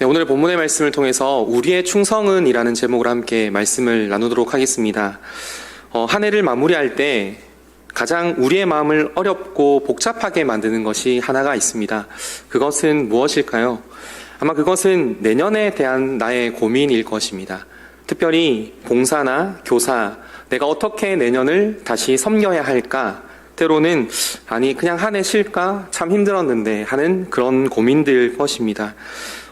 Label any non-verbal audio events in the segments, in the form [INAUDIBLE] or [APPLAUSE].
네, 오늘 본문의 말씀을 통해서 우리의 충성은이라는 제목으로 함께 말씀을 나누도록 하겠습니다. 어, 한 해를 마무리할 때 가장 우리의 마음을 어렵고 복잡하게 만드는 것이 하나가 있습니다. 그것은 무엇일까요? 아마 그것은 내년에 대한 나의 고민일 것입니다. 특별히 봉사나 교사, 내가 어떻게 내년을 다시 섬겨야 할까? 때로는 아니 그냥 한 해 쉴까 참 힘들었는데 하는 그런 고민들 것입니다.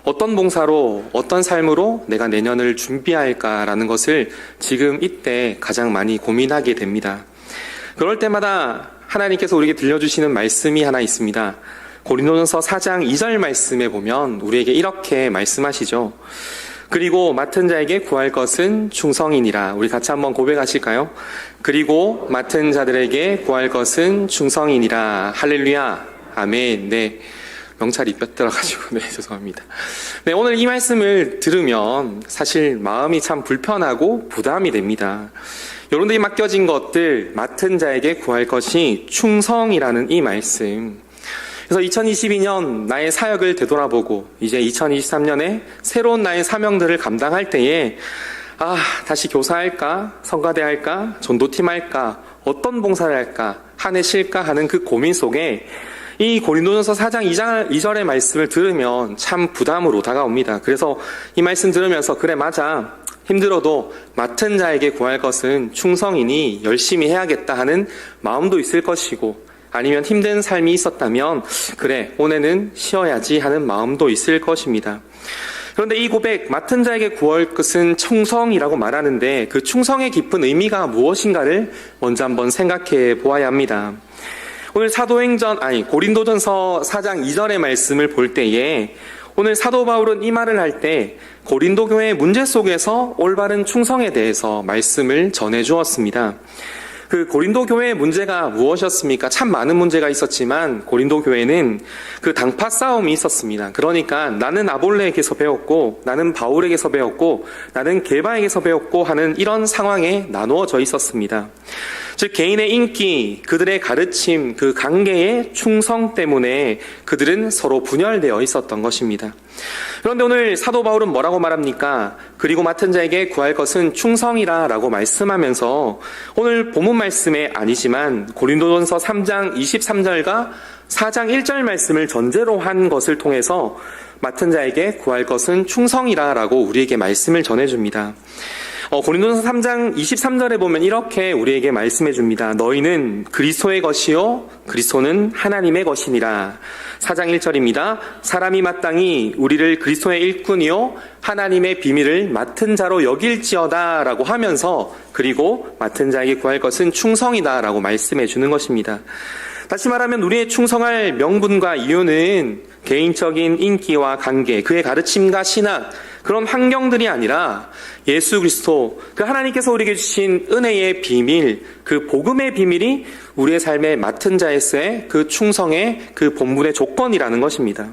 어떤 봉사로 어떤 삶으로 내가 내년을 준비할까라는 것을 지금 이때 가장 많이 고민하게 됩니다. 그럴 때마다 하나님께서 우리에게 들려주시는 말씀이 하나 있습니다. 고린도전서 4장 2절 말씀에 보면 우리에게 이렇게 말씀하시죠. 그리고 맡은 자에게 구할 것은 충성이니라. 우리 같이 한번 고백하실까요? 그리고 맡은 자들에게 구할 것은 충성이니라. 할렐루야. 아멘. 네. 명찰이 뼈들어가지고, [LAUGHS] 네, 죄송합니다. 네, 오늘 이 말씀을 들으면 사실 마음이 참 불편하고 부담이 됩니다. 여러분들이 맡겨진 것들, 맡은 자에게 구할 것이 충성이라는 이 말씀. 그래서 2022년 나의 사역을 되돌아보고 이제 2023년에 새로운 나의 사명들을 감당할 때에 아, 다시 교사할까? 성가대 할까? 전도팀 할까? 어떤 봉사를 할까? 한 해 쉴까? 하는 그 고민 속에 이 고린도전서 4장 2장 2절의 말씀을 들으면 참 부담으로 다가옵니다. 그래서 이 말씀 들으면서 그래 맞아. 힘들어도 맡은 자에게 구할 것은 충성이니 열심히 해야겠다 하는 마음도 있을 것이고 아니면 힘든 삶이 있었다면 그래 올해는 쉬어야지 하는 마음도 있을 것입니다. 그런데 이 고백 맡은 자에게 구할 것은 충성이라고 말하는데 그 충성의 깊은 의미가 무엇인가를 먼저 한번 생각해 보아야 합니다. 오늘 사도행전 아니 고린도전서 4장 2절의 말씀을 볼 때에 오늘 사도 바울은 이 말을 할 때 고린도 교회의 문제 속에서 올바른 충성에 대해서 말씀을 전해 주었습니다. 그 고린도 교회의 문제가 무엇이었습니까? 참 많은 문제가 있었지만 고린도 교회는 그 당파 싸움이 있었습니다. 그러니까 나는 아볼레에게서 배웠고 나는 바울에게서 배웠고 나는 게바에게서 배웠고 하는 이런 상황에 나누어져 있었습니다. 즉 개인의 인기, 그들의 가르침, 그 관계의 충성 때문에 그들은 서로 분열되어 있었던 것입니다. 그런데 오늘 사도 바울은 뭐라고 말합니까? 그리고 맡은 자에게 구할 것은 충성이라 라고 말씀하면서 오늘 본문 말씀에 아니지만 고린도전서 3장 23절과 4장 1절 말씀을 전제로 한 것을 통해서 맡은 자에게 구할 것은 충성이라 라고 우리에게 말씀을 전해줍니다. 어, 고린도서 3장 23절에 보면 이렇게 우리에게 말씀해 줍니다. 너희는 그리스도의 것이요 그리스도는 하나님의 것이니라. 4장 1절입니다. 사람이 마땅히 우리를 그리스도의 일꾼이요 하나님의 비밀을 맡은 자로 여길지어다라고 하면서 그리고 맡은 자에게 구할 것은 충성이다라고 말씀해 주는 것입니다. 다시 말하면 우리의 충성할 명분과 이유는 개인적인 인기와 관계, 그의 가르침과 신학, 그런 환경들이 아니라 예수 그리스도, 그 하나님께서 우리에게 주신 은혜의 비밀, 그 복음의 비밀이 우리의 삶의 맡은 자에서의 그 충성의 그 본분의 조건이라는 것입니다.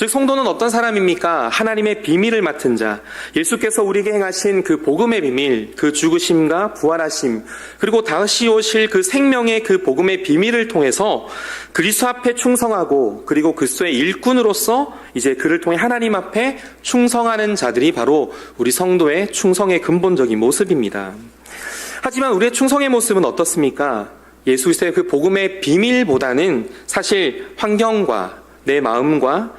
즉 성도는 어떤 사람입니까? 하나님의 비밀을 맡은 자, 예수께서 우리에게 행하신 그 복음의 비밀, 그 죽으심과 부활하심, 그리고 다시 오실 그 생명의 그 복음의 비밀을 통해서 그리스도 앞에 충성하고 그리고 그리스도의 일꾼으로서 이제 그를 통해 하나님 앞에 충성하는 자들이 바로 우리 성도의 충성의 근본적인 모습입니다. 하지만 우리의 충성의 모습은 어떻습니까? 예수 그리스도의 그 복음의 비밀보다는 사실 환경과 내 마음과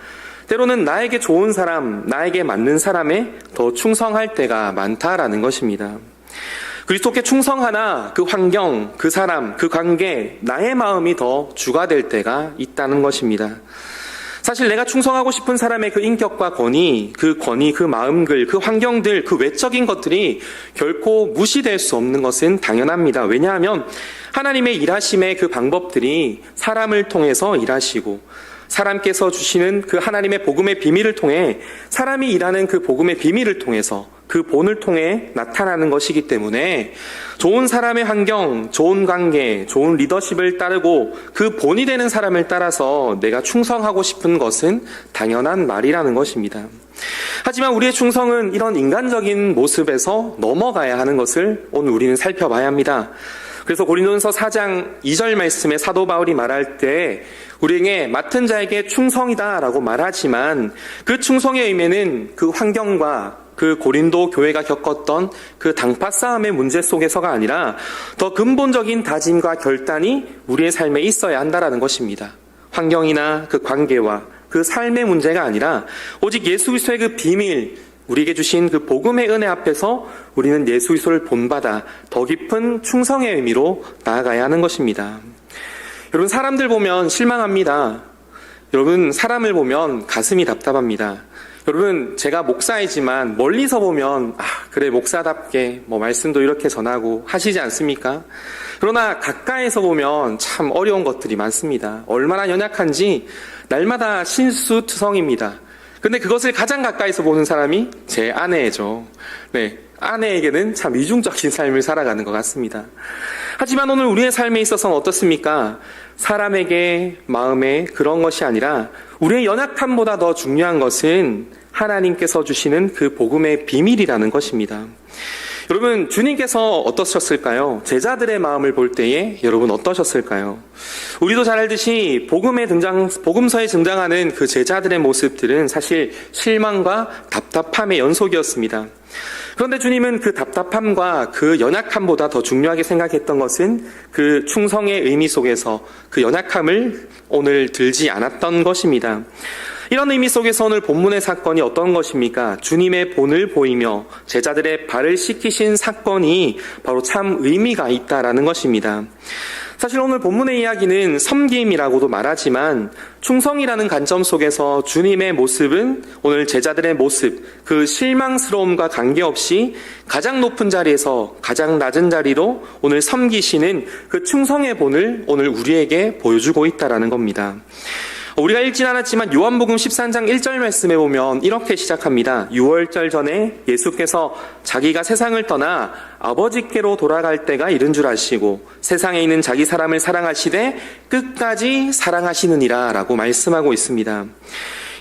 때로는 나에게 좋은 사람, 나에게 맞는 사람에 더 충성할 때가 많다라는 것입니다. 그리스도께 충성하나 그 환경, 그 사람, 그 관계, 나의 마음이 더 주가 될 때가 있다는 것입니다. 사실 내가 충성하고 싶은 사람의 그 인격과 권위, 그 권위, 그 마음글, 그 환경들, 그 외적인 것들이 결코 무시될 수 없는 것은 당연합니다. 왜냐하면 하나님의 일하심의 그 방법들이 사람을 통해서 일하시고 사람께서 주시는 그 하나님의 복음의 비밀을 통해 사람이 일하는 그 복음의 비밀을 통해서 그 본을 통해 나타나는 것이기 때문에 좋은 사람의 환경, 좋은 관계, 좋은 리더십을 따르고 그 본이 되는 사람을 따라서 내가 충성하고 싶은 것은 당연한 말이라는 것입니다. 하지만 우리의 충성은 이런 인간적인 모습에서 넘어가야 하는 것을 오늘 우리는 살펴봐야 합니다. 그래서 고린도전서 4장 2절 말씀에 사도 바울이 말할 때 우리에게 맡은 자에게 충성이다라고 말하지만 그 충성의 의미는 그 환경과 그 고린도 교회가 겪었던 그 당파 싸움의 문제 속에서가 아니라 더 근본적인 다짐과 결단이 우리의 삶에 있어야 한다라는 것입니다. 환경이나 그 관계와 그 삶의 문제가 아니라 오직 예수 그리스도의 그 비밀 우리에게 주신 그 복음의 은혜 앞에서 우리는 예수 그리스도를 본받아 더 깊은 충성의 의미로 나아가야 하는 것입니다. 여러분 사람들 보면 실망합니다. 여러분 사람을 보면 가슴이 답답합니다. 여러분 제가 목사이지만 멀리서 보면 아 그래 목사답게 뭐 말씀도 이렇게 전하고 하시지 않습니까? 그러나 가까이서 보면 참 어려운 것들이 많습니다. 얼마나 연약한지 날마다 신수투성입니다. 근데 그것을 가장 가까이서 보는 사람이 제 아내죠. 네. 아내에게는 참 이중적인 삶을 살아가는 것 같습니다. 하지만 오늘 우리의 삶에 있어서는 어떻습니까? 사람에게 마음에 그런 것이 아니라 우리의 연약함보다 더 중요한 것은 하나님께서 주시는 그 복음의 비밀이라는 것입니다. 여러분, 주님께서 어떠셨을까요? 제자들의 마음을 볼 때에 여러분 어떠셨을까요? 우리도 잘 알듯이 복음에 등장, 복음서에 등장하는 그 제자들의 모습들은 사실 실망과 답답함의 연속이었습니다. 그런데 주님은 그 답답함과 그 연약함보다 더 중요하게 생각했던 것은 그 충성의 의미 속에서 그 연약함을 오늘 들지 않았던 것입니다. 이런 의미 속에서 오늘 본문의 사건이 어떤 것입니까? 주님의 본을 보이며 제자들의 발을 씻기신 사건이 바로 참 의미가 있다라는 것입니다. 사실 오늘 본문의 이야기는 섬김이라고도 말하지만 충성이라는 관점 속에서 주님의 모습은 오늘 제자들의 모습, 그 실망스러움과 관계없이 가장 높은 자리에서 가장 낮은 자리로 오늘 섬기시는 그 충성의 본을 오늘 우리에게 보여주고 있다라는 겁니다. 우리가 읽진 않았지만 요한복음 13장 1절 말씀에 보면 이렇게 시작합니다. 6월절 전에 예수께서 자기가 세상을 떠나 아버지께로 돌아갈 때가 이른 줄 아시고 세상에 있는 자기 사람을 사랑하시되 끝까지 사랑하시느니라 라고 말씀하고 있습니다.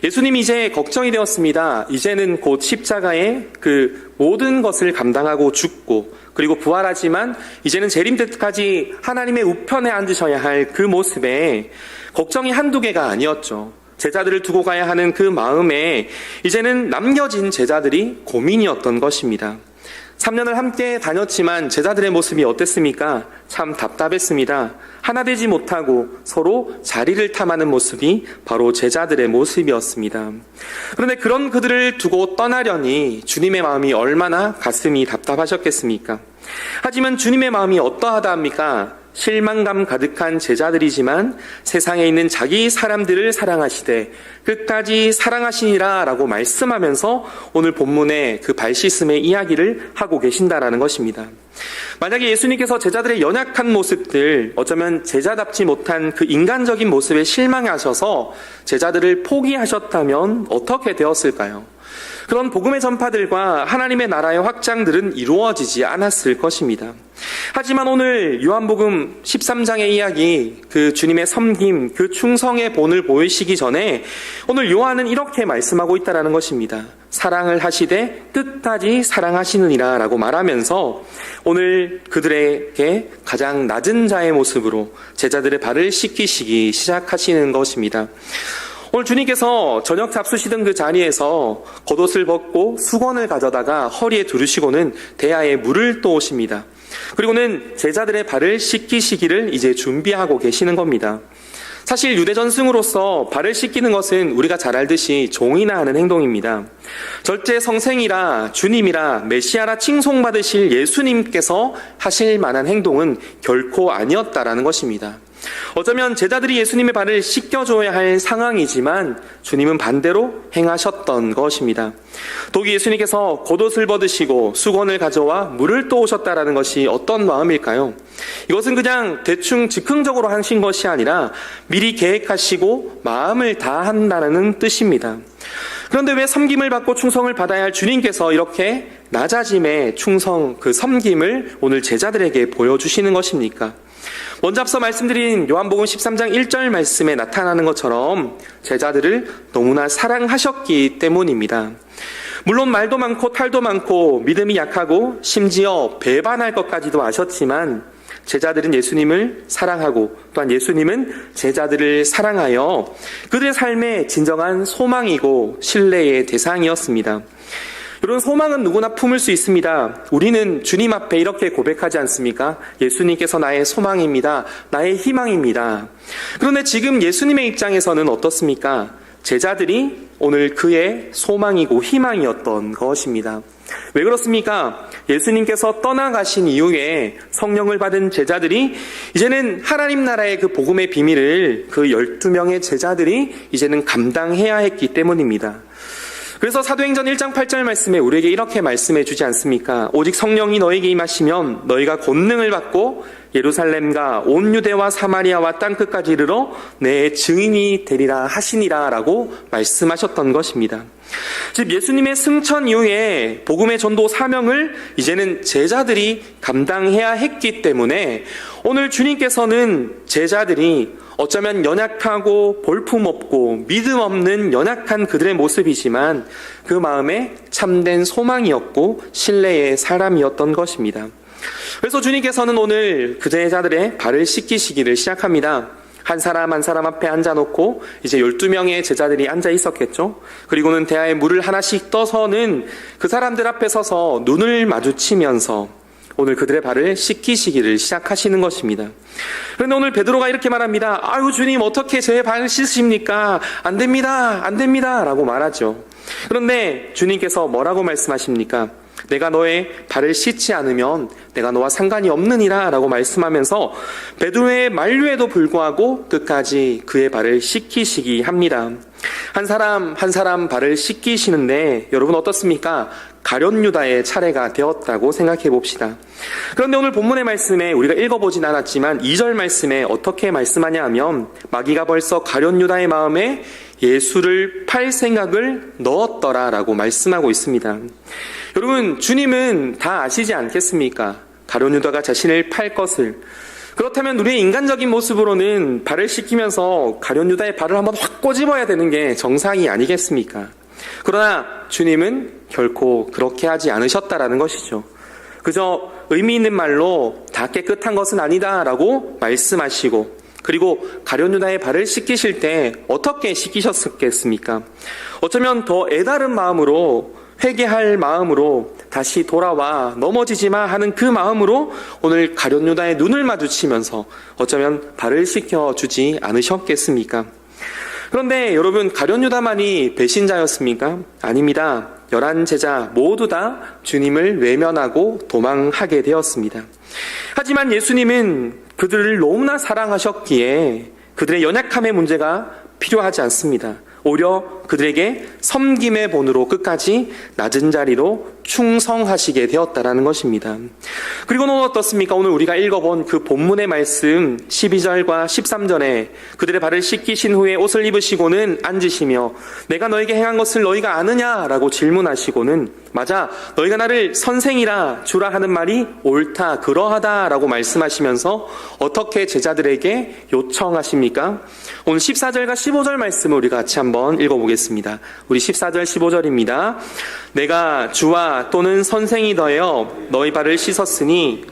예수님이 이제 걱정이 되었습니다. 이제는 곧 십자가에 그 모든 것을 감당하고 죽고 그리고 부활하지만 이제는 재림 때까지 하나님의 우편에 앉으셔야 할 그 모습에 걱정이 한두 개가 아니었죠. 제자들을 두고 가야 하는 그 마음에 이제는 남겨진 제자들이 고민이었던 것입니다. 3년을 함께 다녔지만 제자들의 모습이 어땠습니까? 참 답답했습니다. 하나 되지 못하고 서로 자리를 탐하는 모습이 바로 제자들의 모습이었습니다. 그런데 그런 그들을 두고 떠나려니 주님의 마음이 얼마나 가슴이 답답하셨겠습니까? 하지만 주님의 마음이 어떠하다 합니까? 실망감 가득한 제자들이지만 세상에 있는 자기 사람들을 사랑하시되 끝까지 사랑하시니라 라고 말씀하면서 오늘 본문의 그 발씻음의 이야기를 하고 계신다라는 것입니다. 만약에 예수님께서 제자들의 연약한 모습들, 어쩌면 제자답지 못한 그 인간적인 모습에 실망하셔서 제자들을 포기하셨다면 어떻게 되었을까요? 그런 복음의 전파들과 하나님의 나라의 확장들은 이루어지지 않았을 것입니다. 하지만 오늘 요한복음 13장의 이야기, 그 주님의 섬김, 그 충성의 본을 보이시기 전에 오늘 요한은 이렇게 말씀하고 있다라는 것입니다. 사랑을 하시되 끝까지 사랑하시느니라 라고 말하면서 오늘 그들에게 가장 낮은 자의 모습으로 제자들의 발을 씻기시기 시작하시는 것입니다. 오늘 주님께서 저녁 잡수시던 그 자리에서 겉옷을 벗고 수건을 가져다가 허리에 두르시고는 대야에 물을 떠오십니다. 그리고는 제자들의 발을 씻기시기를 이제 준비하고 계시는 겁니다. 사실 유대 전승으로서 발을 씻기는 것은 우리가 잘 알듯이 종이나 하는 행동입니다. 절제 성생이라 주님이라 메시아라 칭송받으실 예수님께서 하실 만한 행동은 결코 아니었다라는 것입니다. 어쩌면 제자들이 예수님의 발을 씻겨줘야 할 상황이지만 주님은 반대로 행하셨던 것입니다. 독이 예수님께서 겉옷을 벗으시고 수건을 가져와 물을 떠오셨다라는 것이 어떤 마음일까요? 이것은 그냥 대충 즉흥적으로 하신 것이 아니라 미리 계획하시고 마음을 다한다는 뜻입니다. 그런데 왜 섬김을 받고 충성을 받아야 할 주님께서 이렇게 낮아짐의 충성, 그 섬김을 오늘 제자들에게 보여주시는 것입니까? 먼저 앞서 말씀드린 요한복음 13장 1절 말씀에 나타나는 것처럼 제자들을 너무나 사랑하셨기 때문입니다. 물론 말도 많고 탈도 많고 믿음이 약하고 심지어 배반할 것까지도 아셨지만 제자들은 예수님을 사랑하고 또한 예수님은 제자들을 사랑하여 그들의 삶의 진정한 소망이고 신뢰의 대상이었습니다. 여러분 소망은 누구나 품을 수 있습니다. 우리는 주님 앞에 이렇게 고백하지 않습니까? 예수님께서 나의 소망입니다. 나의 희망입니다. 그런데 지금 예수님의 입장에서는 어떻습니까? 제자들이 오늘 그의 소망이고 희망이었던 것입니다. 왜 그렇습니까? 예수님께서 떠나가신 이후에 성령을 받은 제자들이 이제는 하나님 나라의 그 복음의 비밀을 그 12명의 제자들이 이제는 감당해야 했기 때문입니다. 그래서 사도행전 1장 8절 말씀에 우리에게 이렇게 말씀해 주지 않습니까? 오직 성령이 너에게 임하시면 너희가 권능을 받고 예루살렘과 온 유대와 사마리아와 땅 끝까지 이르러 내 증인이 되리라 하시니라라고 말씀하셨던 것입니다. 즉 예수님의 승천 이후에 복음의 전도 사명을 이제는 제자들이 감당해야 했기 때문에 오늘 주님께서는 제자들이 어쩌면 연약하고 볼품없고 믿음 없는 연약한 그들의 모습이지만 그 마음에 참된 소망이었고 신뢰의 사람이었던 것입니다. 그래서 주님께서는 오늘 그 제자들의 발을 씻기시기를 시작합니다. 한 사람 한 사람 앞에 앉아놓고 이제 12명의 제자들이 앉아 있었겠죠. 그리고는 대야에 물을 하나씩 떠서는 그 사람들 앞에 서서 눈을 마주치면서 오늘 그들의 발을 씻기시기를 시작하시는 것입니다. 그런데 오늘 베드로가 이렇게 말합니다. 아유 주님 어떻게 제 발을 씻으십니까? 안 됩니다. 안 됩니다. 라고 말하죠. 그런데 주님께서 뭐라고 말씀하십니까? 내가 너의 발을 씻지 않으면 내가 너와 상관이 없느니라 라고 말씀하면서 베드로의 만류에도 불구하고 끝까지 그의 발을 씻기시기 합니다. 한 사람 한 사람 발을 씻기시는데 여러분 어떻습니까? 가련 유다의 차례가 되었다고 생각해 봅시다. 그런데 오늘 본문의 말씀에 우리가 읽어보진 않았지만 2절 말씀에 어떻게 말씀하냐 하면 마귀가 벌써 가련 유다의 마음에 예수를 팔 생각을 넣었더라 라고 말씀하고 있습니다. 여러분 주님은 다 아시지 않겠습니까? 가련 유다가 자신을 팔 것을 그렇다면 우리의 인간적인 모습으로는 발을 씻기면서 가련 유다의 발을 한번 확 꼬집어야 되는 게 정상이 아니겠습니까? 그러나 주님은 결코 그렇게 하지 않으셨다라는 것이죠. 그저 의미 있는 말로 다 깨끗한 것은 아니다라고 말씀하시고 그리고 가련 유다의 발을 씻기실 때 어떻게 씻기셨겠습니까? 어쩌면 더 애다른 마음으로 회개할 마음으로 다시 돌아와 넘어지지 마 하는 그 마음으로 오늘 가련 유다의 눈을 마주치면서 어쩌면 발을 씻겨 주지 않으셨겠습니까? 그런데 여러분 가련 유다만이 배신자였습니까? 아닙니다. 열한 제자 모두 다 주님을 외면하고 도망하게 되었습니다. 하지만 예수님은 그들을 너무나 사랑하셨기에 그들의 연약함의 문제가 필요하지 않습니다. 오히려 그들에게 섬김의 본으로 끝까지 낮은 자리로 충성하시게 되었다라는 것입니다. 그리고 는 어떻습니까? 오늘 우리가 읽어본 그 본문의 말씀 12절과 13절에 그들의 발을 씻기신 후에 옷을 입으시고는 앉으시며 내가 너에게 행한 것을 너희가 아느냐라고 질문하시고는 맞아 너희가 나를 선생이라 주라 하는 말이 옳다 그러하다라고 말씀하시면서 어떻게 제자들에게 요청하십니까? 오늘 14절과 15절 말씀을 우리 같이 한번 읽어보겠습니다. 우리 14절 15절입니다. 내가 주와 또는 선생이 더여 너희 발을 씻었으니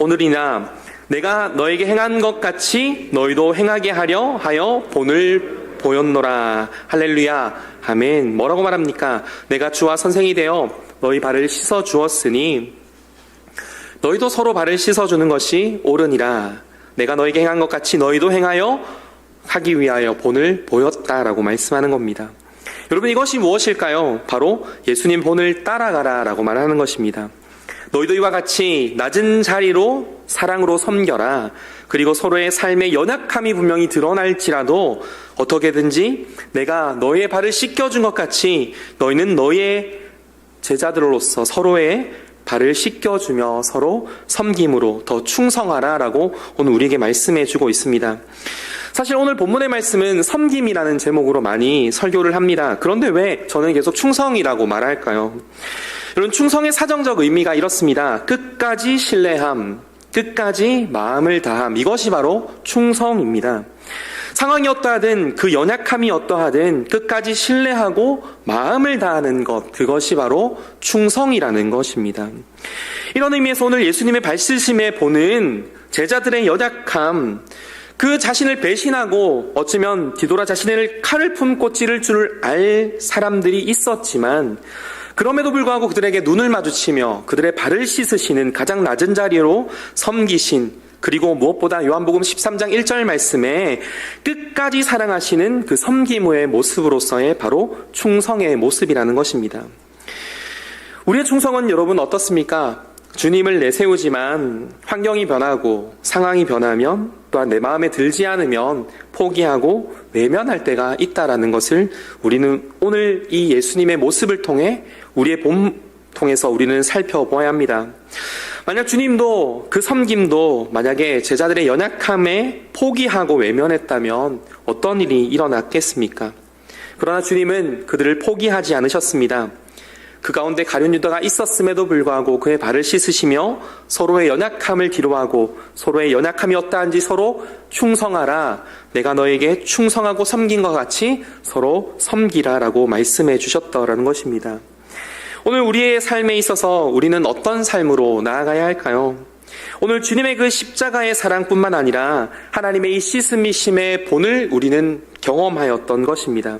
오늘이나 내가 너에게 행한 것 같이 너희도 행하게 하려 하여 본을 보였노라. 할렐루야. 아멘. 뭐라고 말합니까? 내가 주와 선생이 되어 너희 발을 씻어 주었으니 너희도 서로 발을 씻어 주는 것이 옳으니라. 내가 너에게 행한 것 같이 너희도 행하여 하기 위하여 본을 보였다라고 말씀하는 겁니다. 여러분 이것이 무엇일까요? 바로 예수님 본을 따라가라라고 말하는 것입니다. 너희도 이와 같이 낮은 자리로 사랑으로 섬겨라. 그리고 서로의 삶의 연약함이 분명히 드러날지라도 어떻게든지 내가 너의 발을 씻겨준 것 같이 너희는 너의 제자들로서 서로의 발을 씻겨주며 서로 섬김으로 더 충성하라 라고 오늘 우리에게 말씀해 주고 있습니다. 사실 오늘 본문의 말씀은 섬김이라는 제목으로 많이 설교를 합니다. 그런데 왜 저는 계속 충성이라고 말할까요? 여러분, 충성의 사정적 의미가 이렇습니다. 끝까지 신뢰함, 끝까지 마음을 다함. 이것이 바로 충성입니다. 상황이 어떠하든 그 연약함이 어떠하든 끝까지 신뢰하고 마음을 다하는 것, 그것이 바로 충성이라는 것입니다. 이런 의미에서 오늘 예수님의 발실심에 보는 제자들의 연약함, 그 자신을 배신하고 어쩌면 디도라 자신을 칼을 품고 찌를 줄알 사람들이 있었지만 그럼에도 불구하고 그들에게 눈을 마주치며 그들의 발을 씻으시는 가장 낮은 자리로 섬기신 그리고 무엇보다 요한복음 13장 1절 말씀에 끝까지 사랑하시는 그 섬기모의 모습으로서의 바로 충성의 모습이라는 것입니다. 우리의 충성은 여러분 어떻습니까? 주님을 내세우지만 환경이 변하고 상황이 변하면 또한 내 마음에 들지 않으면 포기하고 외면할 때가 있다라는 것을 우리는 오늘 이 예수님의 모습을 통해 우리의 봄 통해서 우리는 살펴보아야 합니다. 만약 주님도 그 섬김도 만약에 제자들의 연약함에 포기하고 외면했다면 어떤 일이 일어났겠습니까? 그러나 주님은 그들을 포기하지 않으셨습니다. 그 가운데 가룟 유다가 있었음에도 불구하고 그의 발을 씻으시며 서로의 연약함을 기로하고 서로의 연약함이 어떠한지 서로 충성하라. 내가 너에게 충성하고 섬긴 것 같이 서로 섬기라라고 말씀해 주셨다라는 것입니다. 오늘 우리의 삶에 있어서 우리는 어떤 삶으로 나아가야 할까요? 오늘 주님의 그 십자가의 사랑뿐만 아니라 하나님의 이 씻음이심의 본을 우리는 경험하였던 것입니다.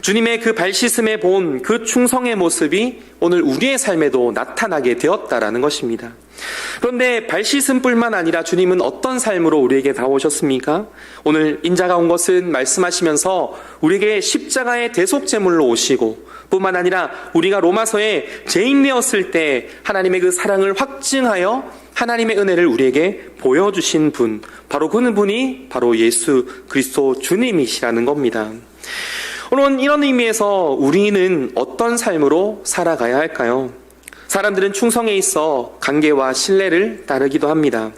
주님의 그 발씻음의 본, 그 충성의 모습이 오늘 우리의 삶에도 나타나게 되었다라는 것입니다. 그런데 발씻음뿐만 아니라 주님은 어떤 삶으로 우리에게 다오셨습니까? 오늘 인자가 온 것은 말씀하시면서 우리에게 십자가의 대속제물로 오시고 뿐만 아니라 우리가 로마서에 죄인 되었을 때 하나님의 그 사랑을 확증하여 하나님의 은혜를 우리에게 보여주신 분, 바로 그는 분이 바로 예수 그리스도 주님이시라는 겁니다. 물론 이런 의미에서 우리는 어떤 삶으로 살아가야 할까요? 사람들은 충성에 있어 관계와 신뢰를 따르기도 합니다.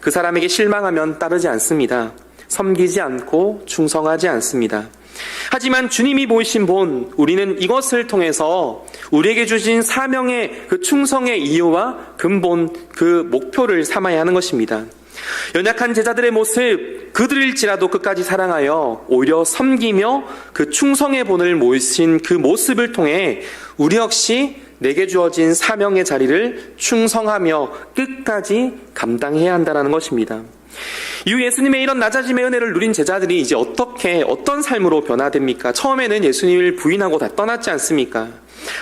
그 사람에게 실망하면 따르지 않습니다. 섬기지 않고 충성하지 않습니다. 하지만 주님이 보이신 본 우리는 이것을 통해서 우리에게 주신 사명의 그 충성의 이유와 근본 그 목표를 삼아야 하는 것입니다. 연약한 제자들의 모습, 그들일지라도 끝까지 사랑하여 오히려 섬기며 그 충성의 본을 모신 그 모습을 통해 우리 역시 내게 주어진 사명의 자리를 충성하며 끝까지 감당해야 한다는 것입니다. 이후 예수님의 이런 낮아짐의 은혜를 누린 제자들이 이제 어떻게 어떤 삶으로 변화됩니까? 처음에는 예수님을 부인하고 다 떠났지 않습니까?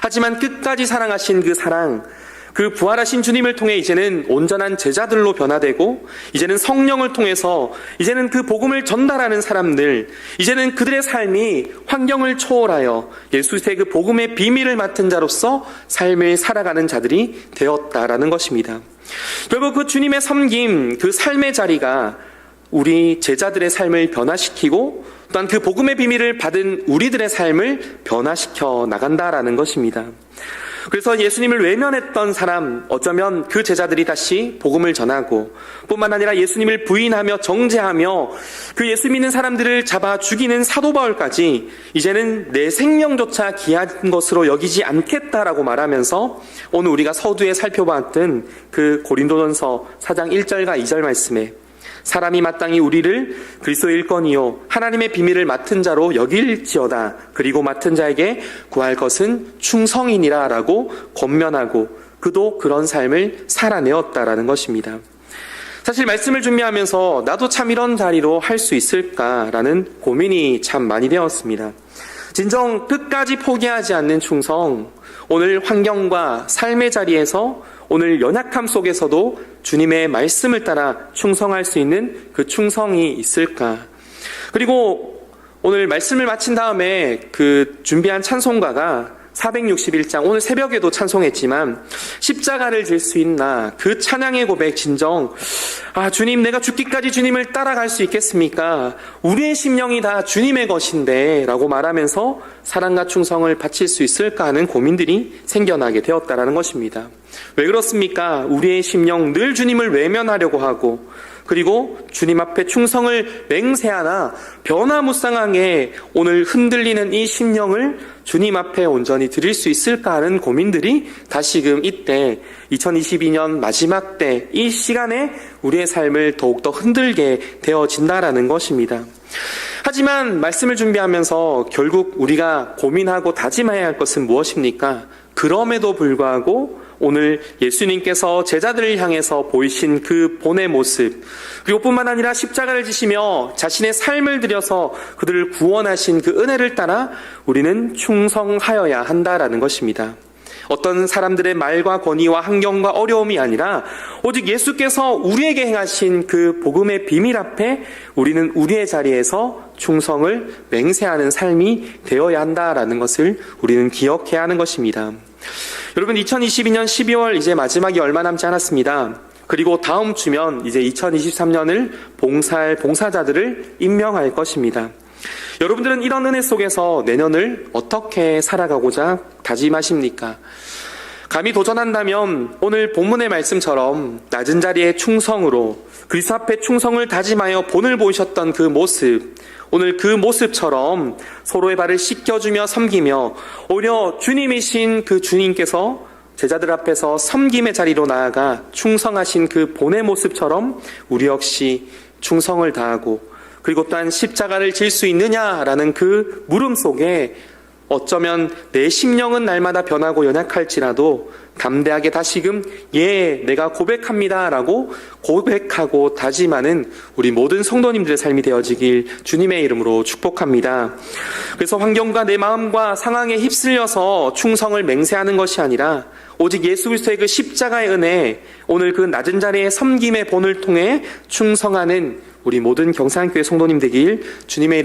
하지만 끝까지 사랑하신 그 사랑, 그 부활하신 주님을 통해 이제는 온전한 제자들로 변화되고 이제는 성령을 통해서 이제는 그 복음을 전달하는 사람들 이제는 그들의 삶이 환경을 초월하여 예수의 그 복음의 비밀을 맡은 자로서 삶을 살아가는 자들이 되었다라는 것입니다. 결국 그 주님의 섬김 그 삶의 자리가 우리 제자들의 삶을 변화시키고 또한 그 복음의 비밀을 받은 우리들의 삶을 변화시켜 나간다라는 것입니다. 그래서 예수님을 외면했던 사람, 어쩌면 그 제자들이 다시 복음을 전하고, 뿐만 아니라 예수님을 부인하며 정죄하며 그 예수 믿는 사람들을 잡아 죽이는 사도 바울까지 이제는 내 생명조차 귀한 것으로 여기지 않겠다라고 말하면서 오늘 우리가 서두에 살펴봤던 그 고린도전서 4장 1절과 2절 말씀에 사람이 마땅히 우리를 그리스도의 일건이요 하나님의 비밀을 맡은 자로 여길지어다 그리고 맡은 자에게 구할 것은 충성이니라라고 권면하고 그도 그런 삶을 살아내었다라는 것입니다. 사실 말씀을 준비하면서 나도 참 이런 자리로 할 수 있을까라는 고민이 참 많이 되었습니다. 진정 끝까지 포기하지 않는 충성, 오늘 환경과 삶의 자리에서 오늘 연약함 속에서도 주님의 말씀을 따라 충성할 수 있는 그 충성이 있을까? 그리고 오늘 말씀을 마친 다음에 그 준비한 찬송가가 461장 오늘 새벽에도 찬송했지만 십자가를 질 수 있나 그 찬양의 고백 진정 아 주님 내가 죽기까지 주님을 따라갈 수 있겠습니까? 우리의 심령이 다 주님의 것인데 라고 말하면서 사랑과 충성을 바칠 수 있을까 하는 고민들이 생겨나게 되었다라는 것입니다. 왜 그렇습니까? 우리의 심령 늘 주님을 외면하려고 하고 그리고 주님 앞에 충성을 맹세하나 변화무쌍하게 오늘 흔들리는 이 심령을 주님 앞에 온전히 드릴 수 있을까 하는 고민들이 다시금 이때 2022년 마지막 때 이 시간에 우리의 삶을 더욱더 흔들게 되어진다라는 것입니다. 하지만 말씀을 준비하면서 결국 우리가 고민하고 다짐해야 할 것은 무엇입니까? 그럼에도 불구하고 오늘 예수님께서 제자들을 향해서 보이신 그 본의 모습, 그리고 뿐만 아니라 십자가를 지시며 자신의 삶을 들여서 그들을 구원하신 그 은혜를 따라 우리는 충성하여야 한다라는 것입니다. 어떤 사람들의 말과 권위와 환경과 어려움이 아니라 오직 예수께서 우리에게 행하신 그 복음의 비밀 앞에 우리는 우리의 자리에서 충성을 맹세하는 삶이 되어야 한다라는 것을 우리는 기억해야 하는 것입니다. 여러분 2022년 12월 이제 마지막이 얼마 남지 않았습니다. 그리고 다음 주면 이제 2023년을 봉사할 봉사자들을 임명할 것입니다. 여러분들은 이런 은혜 속에서 내년을 어떻게 살아가고자 다짐하십니까? 감히 도전한다면 오늘 본문의 말씀처럼 낮은 자리에 충성으로 그리스도 앞에 충성을 다짐하여 본을 보이셨던 그 모습 오늘 그 모습처럼 서로의 발을 씻겨주며 섬기며 오히려 주님이신 그 주님께서 제자들 앞에서 섬김의 자리로 나아가 충성하신 그 본의 모습처럼 우리 역시 충성을 다하고 그리고 또한 십자가를 질 수 있느냐라는 그 물음 속에 어쩌면 내 심령은 날마다 변하고 연약할지라도 담대하게 다시금 예 내가 고백합니다라고 고백하고 다짐하는 우리 모든 성도님들의 삶이 되어지길 주님의 이름으로 축복합니다. 그래서 환경과 내 마음과 상황에 휩쓸려서 충성을 맹세하는 것이 아니라 오직 예수 그리스도의 그 십자가의 은혜 오늘 그 낮은 자리의 섬김의 본을 통해 충성하는 우리 모든 경상교회 성도님 되길 주님의 이름